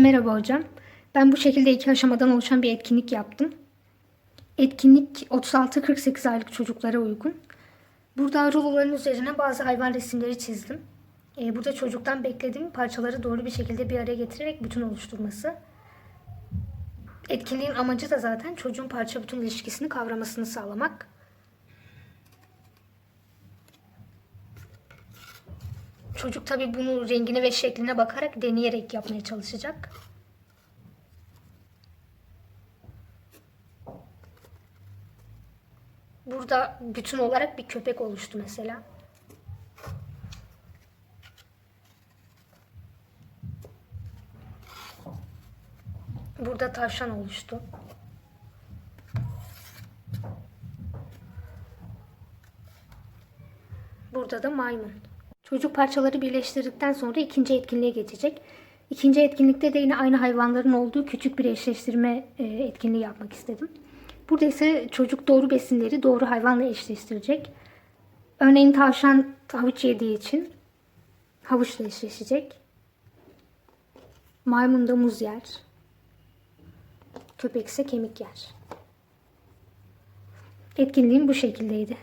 Merhaba hocam. Ben bu şekilde iki aşamadan oluşan bir etkinlik yaptım. Etkinlik 36-48 aylık çocuklara uygun. Burada ruloların üzerine bazı hayvan resimleri çizdim. Ee, burada çocuktan beklediğim parçaları doğru bir şekilde bir araya getirerek bütün oluşturması. Etkinliğin amacı da zaten çocuğun parça bütün ilişkisini kavramasını sağlamak. Çocuk tabii bunu rengine ve şekline bakarak deneyerek yapmaya çalışacak. Burada bütün olarak bir köpek oluştu mesela. Burada tavşan oluştu. Burada da maymun. Çocuk parçaları birleştirdikten sonra ikinci etkinliğe geçecek. İkinci etkinlikte de yine aynı hayvanların olduğu küçük bir eşleştirme e, etkinliği yapmak istedim. Burada ise çocuk doğru besinleri doğru hayvanla eşleştirecek. Örneğin tavşan havuç yediği için havuçla eşleşecek. Maymun da muz yer. Köpek ise kemik yer. Etkinliğim bu şekildeydi.